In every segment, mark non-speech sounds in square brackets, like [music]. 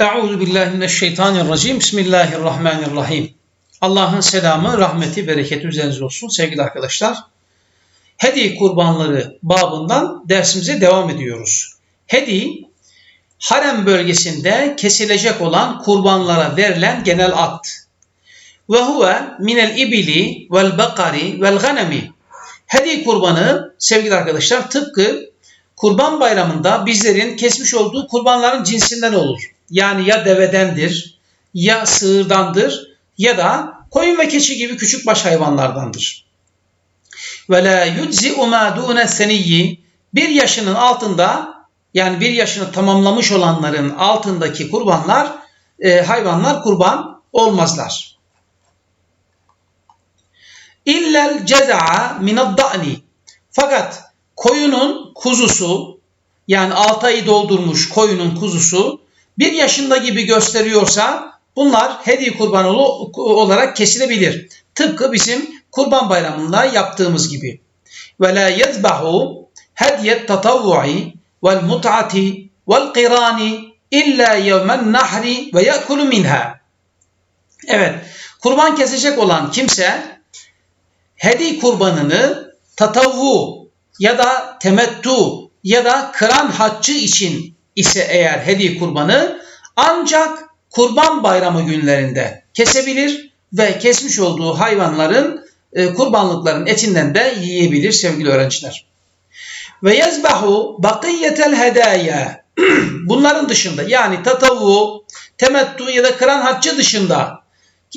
Euzu billahi mineşşeytanirracim. Bismillahirrahmanirrahim. Allah'ın selamı, rahmeti, bereketi üzerinize olsun sevgili arkadaşlar. Hedi kurbanları babından dersimize devam ediyoruz. Hedi, harem bölgesinde kesilecek olan kurbanlara verilen genel ad. Ve huve minel ibili vel bakari vel ganemi. Hedi kurbanı sevgili arkadaşlar tıpkı Kurban Bayramı'nda bizlerin kesmiş olduğu kurbanların cinsinden olur. Yani ya devedendir, ya sığırdandır ya da koyun ve keçi gibi küçük baş hayvanlardandır. Ve la yujzi'u ma dune seniyyi bir yaşının altında yani bir yaşını tamamlamış olanların altındaki kurbanlar e, hayvanlar kurban olmazlar. İllel ceza'a minad da'ni fakat koyunun kuzusu yani 6 ayı doldurmuş koyunun kuzusu bir yaşında gibi gösteriyorsa bunlar hediye kurbanı olarak kesilebilir. Tıpkı bizim kurban bayramında yaptığımız gibi. Ve la yezbahu hediyet tatavvu'i vel mut'ati vel qirani illa yevmen nahri ve yakulu minha. Evet, kurban kesecek olan kimse hediye kurbanını tatavvu ya da temettu ya da kıran haccı için ise eğer hediye kurbanı ancak kurban bayramı günlerinde kesebilir ve kesmiş olduğu hayvanların e, kurbanlıkların etinden de yiyebilir sevgili öğrenciler. Ve yezbahu bakiyetel hedaya [clears throat] bunların dışında yani tatavu, temettu ya da kıran haccı dışında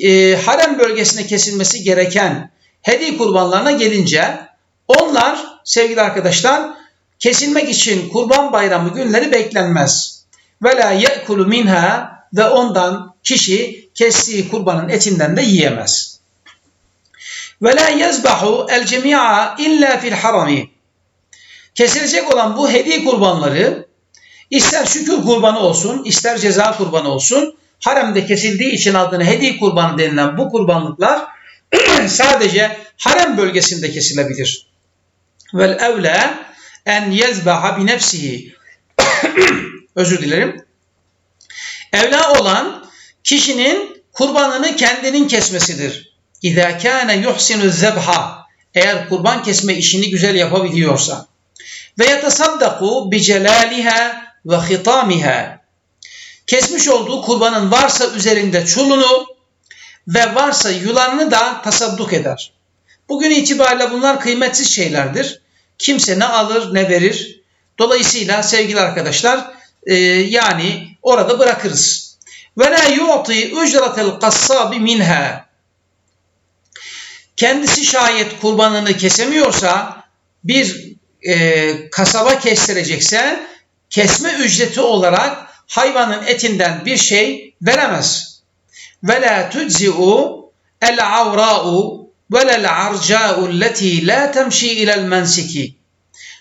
e, harem bölgesine kesilmesi gereken hediye kurbanlarına gelince onlar sevgili arkadaşlar kesilmek için kurban bayramı günleri beklenmez. Ve la ye'kulu minha ve ondan kişi kestiği kurbanın etinden de yiyemez. Ve la yezbahu el cemi'a illa fil harami. Kesilecek olan bu hediye kurbanları ister şükür kurbanı olsun, ister ceza kurbanı olsun, haremde kesildiği için adını hediye kurbanı denilen bu kurbanlıklar [clears throat] sadece harem bölgesinde kesilebilir. Vel evle en yezbaha bi nefsihi. [coughs] Özür dilerim. Evla olan kişinin kurbanını kendinin kesmesidir. İzâ kâne yuhsinu zebha. Eğer kurban kesme işini güzel yapabiliyorsa. Ve yetesaddaku bi celaliha ve hitamiha. Kesmiş olduğu kurbanın varsa üzerinde çulunu ve varsa yulanını da tasadduk eder. Bugün itibariyle bunlar kıymetsiz şeylerdir. Kimse ne alır ne verir. Dolayısıyla sevgili arkadaşlar e, yani orada bırakırız. Ve la yu'ti ücretel kassabi minha. Kendisi şayet kurbanını kesemiyorsa bir e, kasaba kestirecekse kesme ücreti olarak hayvanın etinden bir şey veremez. Ve la tujzi'u el avra'u velel arca'u leti la temşi ilel mensiki.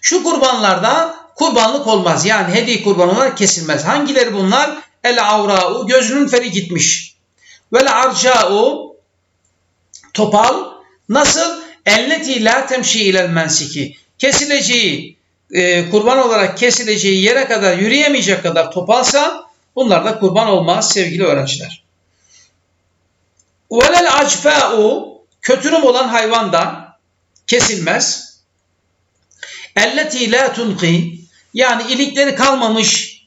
Şu kurbanlarda kurbanlık olmaz. Yani hediye kurban kesilmez. Hangileri bunlar? El avra'u gözünün feri gitmiş. Vel arca'u topal nasıl? Elleti la temşi ilel mensiki. Kesileceği e, kurban olarak kesileceği yere kadar yürüyemeyecek kadar topalsa bunlar da kurban olmaz sevgili öğrenciler. Velel acfa'u kötürüm olan hayvan da kesilmez. Elleti la tunqi yani ilikleri kalmamış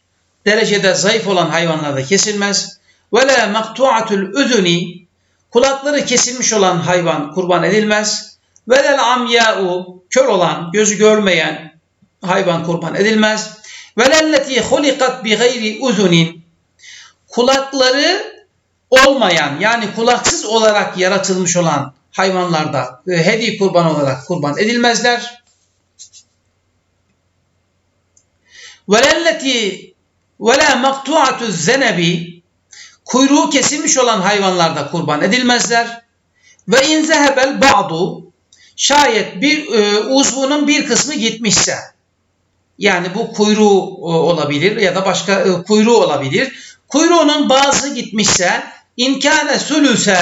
derecede zayıf olan hayvanlar da kesilmez. Ve la maktuatul üzüni kulakları kesilmiş olan hayvan kurban edilmez. Ve lel amya'u kör olan, gözü görmeyen hayvan kurban edilmez. Ve lelleti hulikat bi gayri uzunin kulakları olmayan yani kulaksız olarak yaratılmış olan hayvanlarda e, hediye kurban olarak kurban edilmezler. Velelleti ve la maktuatu zenebi kuyruğu kesilmiş olan hayvanlarda kurban edilmezler. Ve in zehebel ba'du şayet bir e, uzvunun bir kısmı gitmişse yani bu kuyruğu e, olabilir ya da başka e, kuyruğu olabilir. Kuyruğunun bazı gitmişse inkâne sülüse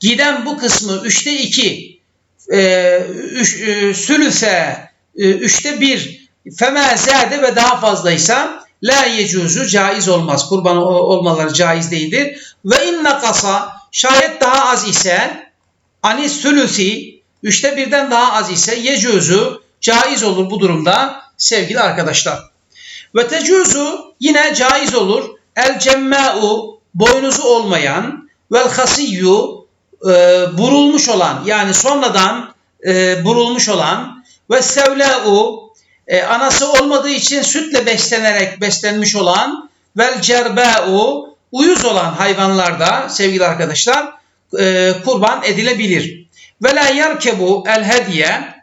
Giden bu kısmı üçte iki, e, üç, e, sülüse e, üçte bir, femezade ve daha fazlaysa la yecuzu caiz olmaz. Kurban olmaları caiz değildir. Ve inne kasa şayet daha az ise ani sülüsi üçte birden daha az ise yecuzu caiz olur bu durumda sevgili arkadaşlar. Ve tecuzu yine caiz olur. El cemma'u boynuzu olmayan vel hasiyyu e, burulmuş olan yani sonradan e, burulmuş olan ve sevla'u e, anası olmadığı için sütle beslenerek beslenmiş olan vel cerba'u uyuz olan hayvanlarda sevgili arkadaşlar e, kurban edilebilir. Ve la yerkebu el hediye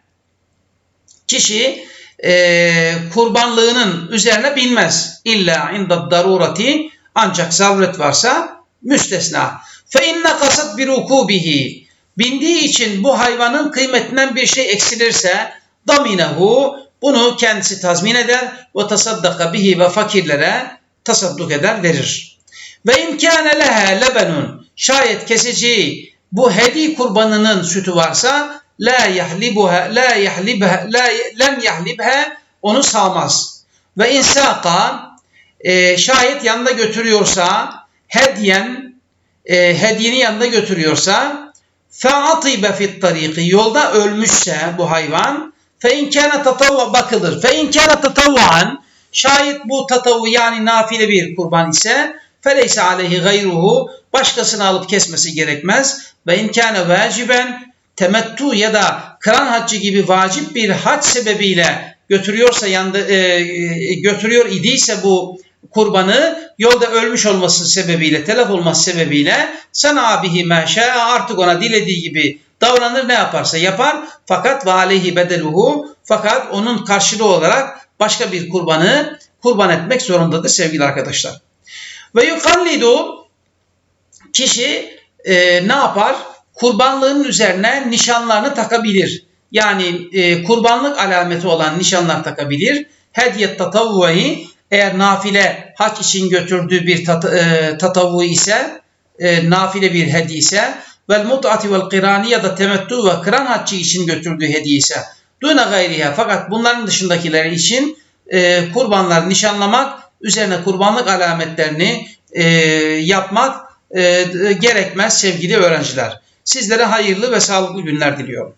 kişi e, kurbanlığının üzerine binmez. İlla inda darurati ancak zaruret varsa müstesna. Fe inne kasat bir ukubihi bindiği için bu hayvanın kıymetinden bir şey eksilirse daminehu bunu kendisi tazmin eder ve tasaddaka bihi ve fakirlere tasadduk eder verir. Ve imkâne lehe lebenun şayet keseceği bu hedi kurbanının sütü varsa la yahlibuha la yahlibha la lem yahlibha onu sağmaz. Ve insaka e, şayet yanında götürüyorsa hediyen e, hediyeni yanında götürüyorsa fe'atibe fit tariki yolda ölmüşse bu hayvan fe inkâne tatavva bakılır. Fe inkâne tatavvan şayet bu tatavu yani nafile bir kurban ise feleyse aleyhi gayruhu başkasını alıp kesmesi gerekmez. Ve inkâne vaciben temettu ya da kıran haccı gibi vacip bir hac sebebiyle götürüyorsa yanında e, e, götürüyor idiyse bu kurbanı yolda ölmüş olması sebebiyle, telef olması sebebiyle sana abihi meşe artık ona dilediği gibi davranır ne yaparsa yapar fakat ve aleyhi bedeluhu fakat onun karşılığı olarak başka bir kurbanı kurban etmek zorundadır sevgili arkadaşlar. Ve yukallidu kişi e, ne yapar? Kurbanlığın üzerine nişanlarını takabilir. Yani e, kurbanlık alameti olan nişanlar takabilir. Hediyet tatavvuhi eğer nafile hac için götürdüğü bir tat, e, tatavu ise e, nafile bir hediye ise vel mut'ati vel kirani ya da temettu ve kıran haccı için götürdüğü hediye ise duyna gayriha fakat bunların dışındakileri için e, kurbanlar nişanlamak üzerine kurbanlık alametlerini e, yapmak e, gerekmez sevgili öğrenciler. Sizlere hayırlı ve sağlıklı günler diliyorum.